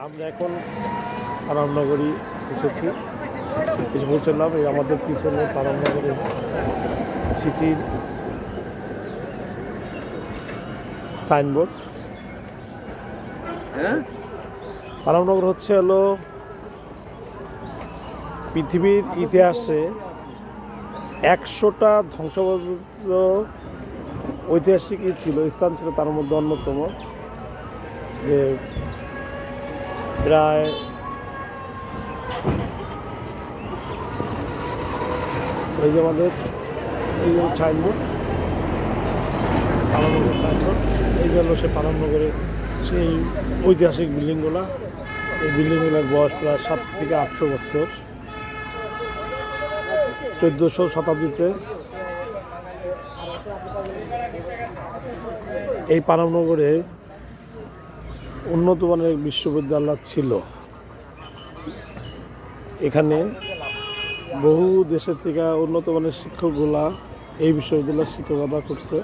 আমরা এখন আরামনগরী এসেছি। এসে পৌঁছলাম এই আমাদের পিছনে আরামনগরের সিটির সাইনবোর্ড। হ্যাঁ? আরামনগর হচ্ছে হলো পৃথিবীর ইতিহাসে একশোটা ধ্বংসপ্রাপ্ত ঐতিহাসিক ছিল স্থান ছিল তার মধ্যে অন্যতম। যে প্রায় এই যে আমাদের, এই যে সাইনবোর্ড পালানগরের সাইনবোর্ড এই যে হলো সে পালানগরের সেই ঐতিহাসিক বিল্ডিংগুলা। এই বিল্ডিংগুলোর বয়স প্রায় সাত থেকে আটশো বছর। চোদ্দোশো শতাব্দীতে এই পানামনগরে উন্নত মানের বিশ্ববিদ্যালয় ছিল। এখানে বহু দেশের থেকে উন্নত মানের শিক্ষকগুলা এই বিশ্ববিদ্যালয়ের শিক্ষকতা করছে।